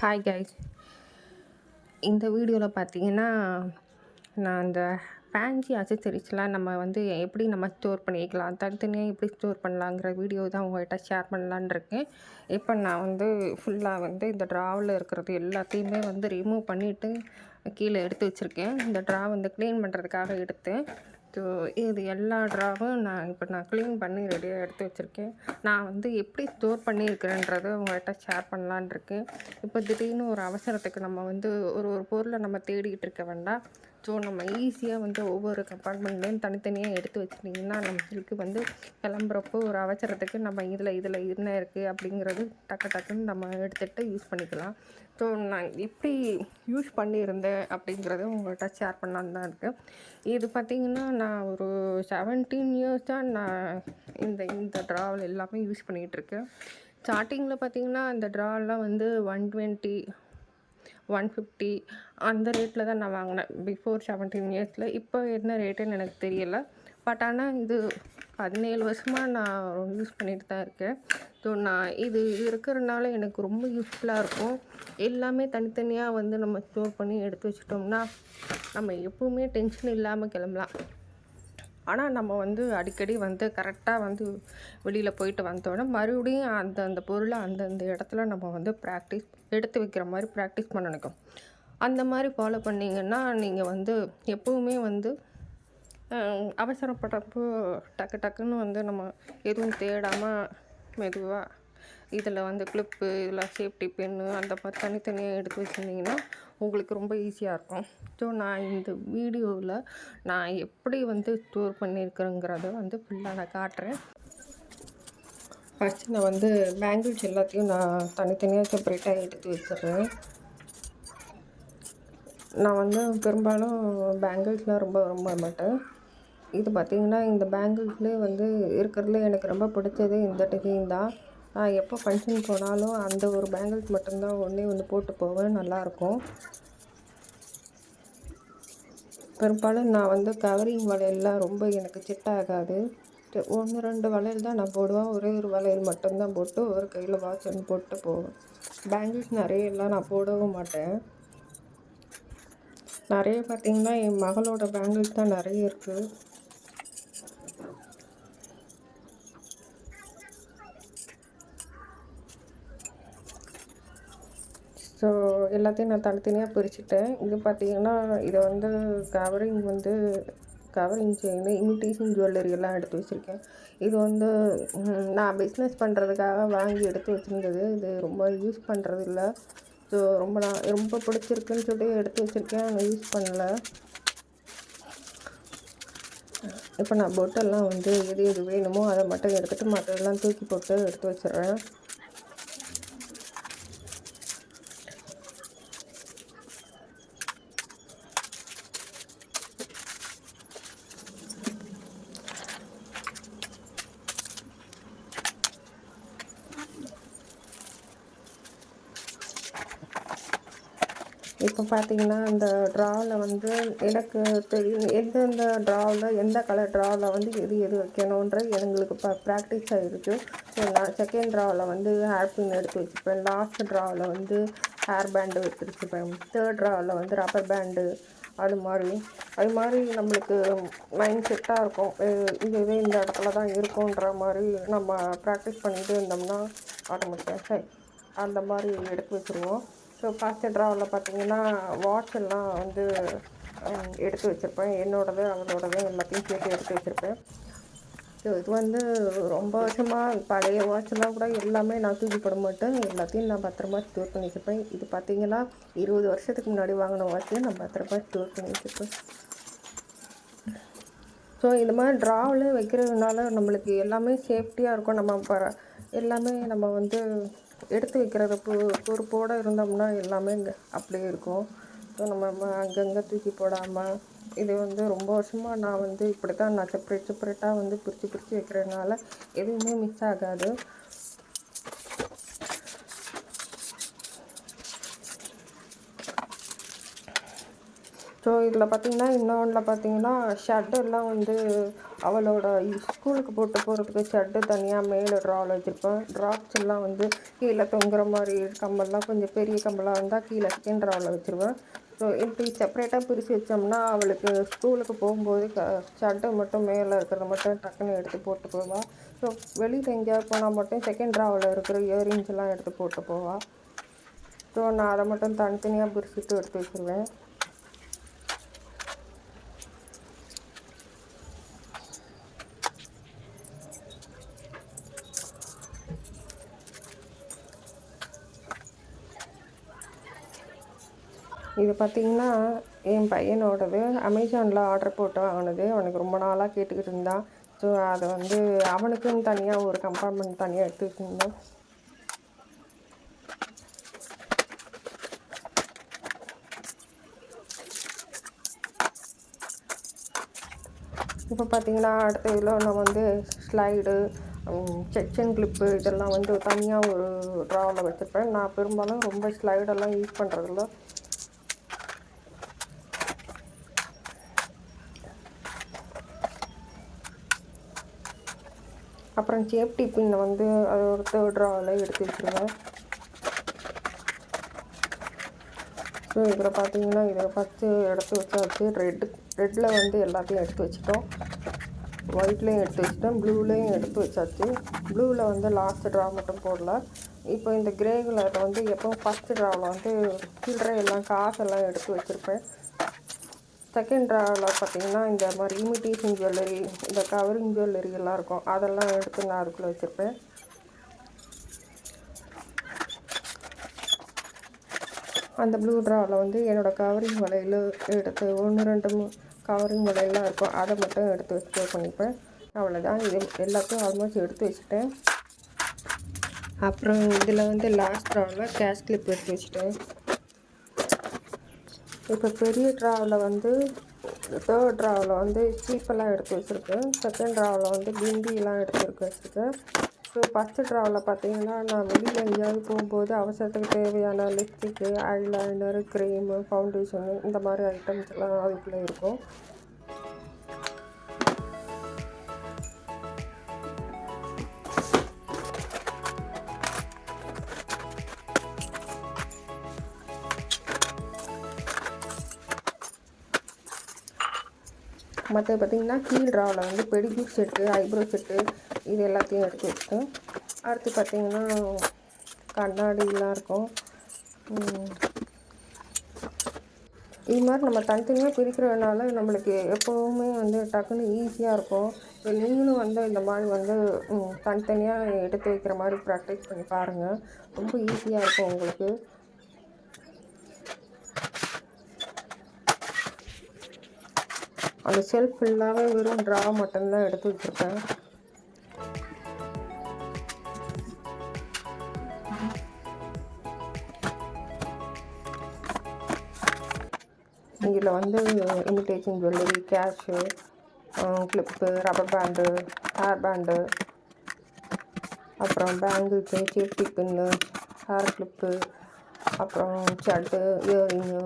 Hi guys இந்த வீடியோவில் பார்த்தீங்கன்னா நான் அந்த ஃபேன்சி அசசரிஸ்லாம் நம்ம வந்து எப்படி நம்ம ஸ்டோர் பண்ணிக்கலாம் தனித்தனியாக எப்படி ஸ்டோர் பண்ணலாங்கிற வீடியோ தான் உங்கள்கிட்ட ஷேர் பண்ணலான்னு இருக்கேன். இப்போ நான் வந்து ஃபுல்லாக வந்து இந்த ட்ராவில் இருக்கிறது எல்லாத்தையுமே வந்து ரிமூவ் பண்ணிவிட்டு கீழே எடுத்து வச்சுருக்கேன். இந்த ட்ரா வந்து க்ளீன் பண்ணுறதுக்காக எடுத்தேன். ஸோ இது எல்லா ட்ராவும் நான் இப்போ நான் க்ளீன் பண்ணி ரெடியாக எடுத்து வச்சுருக்கேன். நான் வந்து எப்படி ஸ்டோர் பண்ணியிருக்கிறேன்றதை உங்கள்கிட்ட ஷேர் பண்ணலான் இருக்கேன். இப்போ திடீர்னு ஒரு அவசரத்துக்கு நம்ம வந்து ஒரு ஒரு பொருளை நம்ம தேடிக்கிட்டு இருக்க வேண்டாம். ஸோ நம்ம ஈஸியாக வந்து ஒவ்வொரு கம்பார்ட்மெண்ட்லேயும் தனித்தனியாக எடுத்து வச்சிட்டிங்கன்னா நம்மளுக்கு வந்து கிளம்புறப்போ ஒரு அவசரத்துக்கு நம்ம இதில் இதில் என்ன இருக்குது அப்படிங்கிறது டக்கு டக்குன்னு நம்ம எடுத்துகிட்டு யூஸ் பண்ணிக்கலாம். ஸோ நான் எப்படி யூஸ் பண்ணியிருந்தேன் அப்படிங்கிறத உங்கள்கிட்ட ஷேர் பண்ணலான்னு தான் இருக்குது இது பார்த்திங்கன்னா நான் ஒரு செவன்டீன் இயர்ஸ் தான் நான் இந்த இந்த ட்ராவல் எல்லாமே யூஸ் பண்ணிகிட்டு இருக்கேன். ஸ்டார்டிங்கில் பார்த்திங்கன்னா அந்த ட்ராவெல்லாம் வந்து ஒன் டுவெண்ட்டி ஒன் ஃபிஃப்டி அந்த ரேட்டில் தான் நான் வாங்கினேன். பிஃபோர் செவன்டீன் இயர்ஸில் இப்போ என்ன ரேட்டுன்னு எனக்கு தெரியலை. பட் ஆனால் இது பதினேழு வருஷமாக நான் யூஸ் பண்ணிட்டு தான் இருக்கேன். ஸோ நான் இது இருக்கிறதுனால எனக்கு ரொம்ப யூஸ்ஃபுல்லாக இருக்கும். எல்லாமே தனித்தனியாக வந்து நம்ம ஸ்டோர் பண்ணி எடுத்து வச்சிட்டோம்னா நம்ம எப்போவுமே டென்ஷன் இல்லாமல் கிளம்பலாம். ஆனால் நம்ம வந்து அடிக்கடி வந்து கரெக்டாக வந்து வெளியில் போயிட்டு வந்தோடனே மறுபடியும் அந்த அந்த பொருளை அந்தந்த இடத்துல நம்ம வந்து ப்ராக்டிஸ் எடுத்து வைக்கிற மாதிரி ப்ராக்டிஸ் பண்ணணும் அந்த மாதிரி ஃபாலோ பண்ணிங்கன்னா நீங்கள் வந்து எப்போவுமே வந்து அவசரப்பட்டப்போ டக்கு டக்குன்னு வந்து நம்ம எதுவும் தேடாமல் மெதுவாக இதில் வந்து கிளிப்பு இதில் சேஃப்டி பின்னு அந்த மாதிரி தனித்தனியாக எடுத்து வச்சுருந்தீங்கன்னா உங்களுக்கு ரொம்ப ஈஸியாக இருக்கும். ஸோ நான் இந்த வீடியோவில் நான் எப்படி வந்து ஸ்டோர் பண்ணியிருக்கிறேங்கிறத வந்து ஃபுல்லாக நான் காட்டுறேன். ஃபஸ்ட்டு நான் வந்து பேங்கிள்ஸ் எல்லாத்தையும் நான் தனித்தனியாக செப்பரேட்டாக எடுத்து வச்சிடுறேன். நான் வந்து பெரும்பாலும் பேங்கிள்ஸ்லாம் ரொம்ப ரொம்ப மாட்டேன். இது பார்த்திங்கன்னா இந்த பேங்கிள்ஸ்லேயே வந்து இருக்கிறதுல எனக்கு ரொம்ப பிடிச்சது இந்த டிசைன் தான். எப்போ ஃபங்க்ஷன் போனாலும் அந்த ஒரு பேங்கிள்ஸ் மட்டும்தான் ஒன்றே ஒன்று போட்டு போவேன். நல்லாயிருக்கும். பெரும்பாலும் நான் வந்து கவரிங் வளையல்லாம் ரொம்ப எனக்கு செட் ஆகாது. ஒன்று ரெண்டு வளையல் தான் நான் போடுவேன். ஒரே ஒரு வளையல் மட்டும்தான் போட்டு ஒரு கையில் வாட்ச் ஒன்று போட்டு போவேன். பேங்கிள்ஸ் நிறைய எல்லாம் நான் போடவும் மாட்டேன். நிறைய பார்த்திங்கன்னா என் மகளோட பேங்கிள்ஸ் தான் நிறைய இருக்குது ஸோ எல்லாத்தையும் நான் தனித்தனியாக பிரிச்சுட்டேன். இது பார்த்திங்கன்னா இதை வந்து கவரிங் வந்து கவரிங் செயின் இமிட்டேஷன் ஜுவல்லரி எல்லாம் எடுத்து வச்சுருக்கேன். இது வந்து நான் பிஸ்னஸ் பண்ணுறதுக்காக வாங்கி எடுத்து வச்சுருந்தது. இது ரொம்ப யூஸ் பண்ணுறது இல்லை ஸோ ரொம்ப நான் ரொம்ப பிடிச்சிருக்குன்னு சொல்லி எடுத்து வச்சுருக்கேன். நான் யூஸ் பண்ணலை. இப்போ நான் பொட்டெல்லாம் வந்து எது எது வேணுமோ அதை மட்டும் எடுத்துகிட்டு மற்றதெல்லாம் தூக்கி போட்டு எடுத்து வச்சிடுறேன். இப்போ பார்த்தீங்கன்னா அந்த ட்ராவில் வந்து எனக்கு தெரியும் எந்தெந்த ட்ராவில் எந்த கலர் ட்ராவில் வந்து எது எது வைக்கணுன்ற எங்களுக்கு ப ப்ராக்டிஸ் ஆகிருக்கு ஸோ நான் செகண்ட் ட்ராவில் வந்து ஹேர் பின் எடுத்து வச்சுப்பேன். லாஸ்ட் ட்ராவில் வந்து ஹேர் பேண்டு எடுத்து வச்சுருப்பேன் தேர்ட் ட்ராவில் வந்து ரப்பர் பேண்டு அது மாதிரி. அது மாதிரி நம்மளுக்கு மைண்ட் செட்டாக இருக்கும். இது இதுவே இந்த இடத்துல தான் இருக்குன்ற மாதிரி நம்ம ப்ராக்டிஸ் பண்ணிகிட்டே இருந்தோம்னா ஆட்டோமேட்டிக்காக அந்த மாதிரி எடுத்து வச்சுருவோம். ஸோ ஃபஸ்ட்டு ட்ராவில் பார்த்தீங்கன்னா வாட்ச் எல்லாம் வந்து எடுத்து வச்சுருப்பேன். என்னோடது அவளோடது எல்லாத்தையும் சேர்த்து எடுத்து வச்சுருப்பேன். ஸோ இது வந்து ரொம்ப வருஷமாக பழைய வாட்ச்லாம் கூட எல்லாமே நான் தூக்கி போட மாட்டேன். எல்லாத்தையும் நான் பத்திரமா ஸ்டோர் பண்ணி வச்சுருப்பேன். இது பார்த்தீங்கன்னா இருபது வருஷத்துக்கு முன்னாடி வாங்கின வாட்சையும் நான் பத்திரமா ஸ்டோர் பண்ணி வச்சுருப்பேன். ஸோ இந்த மாதிரி ட்ராவில் வைக்கிறதுனால நம்மளுக்கு எல்லாமே சேஃப்டியாக இருக்கும். நம்ம ப எல்லாமே நம்ம வந்து எடுத்து வைக்கிறது பொ பொறுப்போடு இருந்தோம்னா எல்லாமே இங்கே அப்படியே இருக்கும். ஸோ நம்ம அங்கங்கே தூக்கி போடாமல் இது வந்து ரொம்ப வருஷமாக நான் வந்து இப்படி தான் நான் செப்பரேட் செப்பரேட்டாக வந்து பிரித்து பிரித்து வைக்கிறதுனால எதுவுமே மிஸ் ஆகாது. ஸோ இதில் பார்த்தீங்கன்னா இன்னொன்றில் பார்த்தீங்கன்னா ஷர்ட்டெல்லாம் வந்து அவளோட ஸ்கூலுக்கு போட்டு போகிறதுக்கு ஷர்ட்டு தனியாக மேலே ட்ராவில் வச்சுருப்பேன். ட்ராப்ஸ் எல்லாம் வந்து கீழே தொங்குற மாதிரி கம்பெல்லாம் கொஞ்சம் பெரிய கம்பெல்லாம் இருந்தால் கீழே செகண்ட் ட்ராவில் வச்சுருவேன். ஸோ இப்படி செப்பரேட்டாக பிரித்து வச்சோம்னா அவளுக்கு ஸ்கூலுக்கு போகும்போது க ஷர்ட்டு மட்டும் மேலே இருக்கிறத மட்டும் டக்குன்னு எடுத்து போட்டு போவாள் ஸோ வெளியில் எங்கேயாவது போனால் மட்டும் செகண்ட் ட்ராவில் இருக்கிற இயரிங்ஸ் எல்லாம் எடுத்து போட்டு போவாள் ஸோ நான் அதை மட்டும் தனித்தனியாக பிரிச்சுட்டு எடுத்து வச்சுருவேன். பார்த்தீங்கன்னா என் பையனோடது அமேசானில் ஆர்டர் போட்டு வாங்கினது. அவனுக்கு ரொம்ப நாளாக கேட்டுக்கிட்டு இருந்தான் ஸோ அதை வந்து அவனுக்குன்னு தனியாக ஒரு கம்பார்ட்மெண்ட் தனியாக எடுத்து வச்சுருந்தேன் இப்போ பார்த்தீங்கன்னா அடுத்த இதில் நான் வந்து ஸ்லைடு செக்ஷன் கிளிப்பு இதெல்லாம் வந்து தனியாக ஒரு ட்ராவில் வச்சுருப்பேன். நான் பெரும்பாலும் ரொம்ப ஸ்லைடெல்லாம் யூஸ் பண்ணுறதில்ல அப்புறம் சேஃப்டி பின்னை வந்து அது ஒரு தேர்ட் ராவில் எடுத்து வச்சுருவேன் ஸோ இதில் பார்த்தீங்கன்னா இதில் ஃபஸ்ட்டு எடுத்து வச்சாச்சு. ரெட்டு ரெட்டில் வந்து எல்லாத்தையும் எடுத்து வச்சுட்டோம். ஒயிட்லேயும் எடுத்து வச்சுட்டோம் ப்ளூலேயும் எடுத்து வச்சாச்சு. ப்ளூவில் வந்து லாஸ்ட் ட்ரா மட்டும் போடல. இப்போ இந்த கிரே கலரில் வந்து எப்போ ஃபஸ்ட்டு ட்ராவில் வந்து சில்லறை எல்லாம் காசெல்லாம் எடுத்து வச்சுருப்பேன். செகண்ட் ட்ராவில் பார்த்தீங்கன்னா இந்த மாதிரி இமிட்டேஷன் ஜுவல்லரி இந்த கவரிங் ஜுவல்லரி எல்லாம் இருக்கும். அதெல்லாம் எடுத்து நான் அதுக்குள்ளே வச்சுருப்பேன். அந்த ப்ளூ ட்ராவில் வந்து என்னோடய கவரிங் வலையில் எடுத்து ஒன்று ரெண்டு கவரிங் வலையெல்லாம் இருக்கும். அதை மட்டும் எடுத்து வச்சு ஸ்டோர் பண்ணிப்பேன். அவ்வளோதான் இது எல்லாத்தையும் ஆல்மோஸ்ட் எடுத்து வச்சுட்டேன். அப்புறம் இதில் வந்து லாஸ்ட் ட்ராவில் கேஷ் கிளிப் எடுத்து வச்சுட்டேன். இப்போ பெரிய ட்ராவில் வந்து தேர்ட் ட்ராவில் வந்து சீப்பெல்லாம் எடுத்து வச்சுருக்கேன். செகண்ட் ட்ராவில் வந்து பிந்தியெல்லாம் எடுத்து வச்சுருக்கேன். ஸோ ஃபஸ்ட்டு ட்ராவில் பார்த்தீங்கன்னா நான் வெளியில் எங்கேயாவது போகும்போது அவசரத்துக்கு தேவையான லிப்ஸ்டிக்கு ஐலைனர் க்ரீமு ஃபவுண்டேஷனு இந்த மாதிரி ஐட்டம்ஸ்லாம் அதுக்குள்ளே இருக்கும். மற்ற பார்த்திங்கன்னா கீழ் ட்ராவில் வந்து பெடிக்யூர் செட்டு ஐப்ரோ செட்டு இது எல்லாத்தையும் எடுத்து வச்சுட்டேன். அடுத்து பார்த்திங்கன்னா கண்ணாடிலாம் இருக்கும். இது மாதிரி நம்ம தனித்தனியாக பிரிக்கிறதுனால நம்மளுக்கு எப்போவுமே வந்து டக்குன்னு ஈஸியாக இருக்கும். இப்போ நீங்களும் வந்து இந்த மாதிரி வந்து தனித்தனியாக எடுத்து வைக்கிற மாதிரி ப்ராக்டிஸ் பண்ணி பாருங்கள் ரொம்ப ஈஸியாக இருக்கும் உங்களுக்கு. அந்த செல்ஃப் ஃபுல்லாகவே வெறும் ட்ரா மட்டும்தான் எடுத்து வச்சுருக்கேன். இதில் வந்து imitation jewellery cash clip rubber band hair band அப்புறம் bangles safety pin hair clip அப்புறம் ஷர்ட்டு இயரிங்கு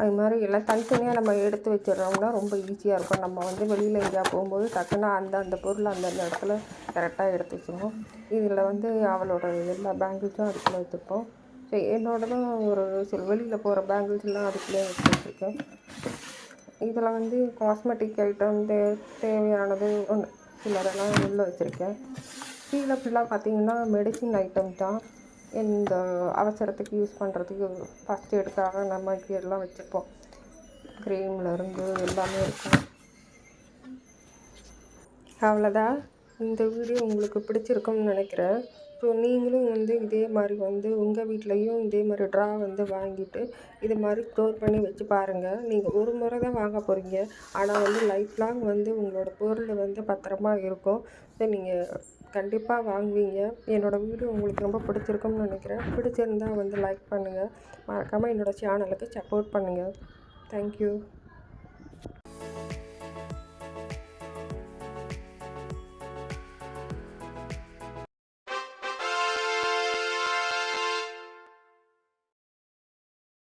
அது மாதிரி எல்லாம் தனித்தனியாக நம்ம எடுத்து வச்சிடறோம்னா ரொம்ப ஈஸியாக இருக்கும். நம்ம வந்து வெளியில் எங்கேயா போகும்போது டக்குன்னு அந்த அந்த பொருள் அந்தந்த இடத்துல கரெக்டாக எடுத்து வச்சுருவோம். இதில் வந்து அவளோட எல்லா பேங்கிள்ஸும் அதுக்குள்ளே வச்சுருப்போம். சரி என்னோடதும் ஒரு சில வெளியில் போகிற பேங்கிள்ஸ்லாம் அதுக்குள்ளே எடுத்து வச்சுருக்கேன். இதில் வந்து காஸ்மெட்டிக் ஐட்டம் தே தேவையானது ஒன்று சிலரெல்லாம் உள்ளே வச்சுருக்கேன். கீழே ஃபுல்லாக பார்த்தீங்கன்னா மெடிசின் ஐட்டம் தான். இந்த அவசரத்துக்கு யூஸ் பண்ணுறதுக்கு ஃபஸ்ட் எடுக்காக நம்ம எல்லாம் வச்சுருப்போம். க்ரீம்லேருந்து எல்லாமே இருக்கும். அவ்வளோதான் இந்த வீடியோ உங்களுக்கு பிடிச்சிருக்கும்னு நினைக்கிறேன். ஸோ நீங்களும் வந்து இதே மாதிரி வந்து உங்கள் வீட்லேயும் இதே மாதிரி ட்ரா வந்து வாங்கிட்டு இது மாதிரி ஸ்டோர் பண்ணி வச்சு பாருங்கள் நீங்கள் ஒரு முறை தான் வாங்க போகிறீங்க ஆனால் வந்து லைஃப் லாங் வந்து உங்களோட பொருள் வந்து பத்திரமா இருக்கும். ஸோ நீங்கள் கண்டிப்பாக வாங்குவீங்க. என்னோடய வீடியோ உங்களுக்கு ரொம்ப பிடிச்சிருக்கும்னு நினைக்கிறேன். பிடிச்சிருந்தா வந்து லைக் பண்ணுங்கள் மறக்காமல் என்னோடய சேனலுக்கு சப்போர்ட் பண்ணுங்கள் தேங்க்யூ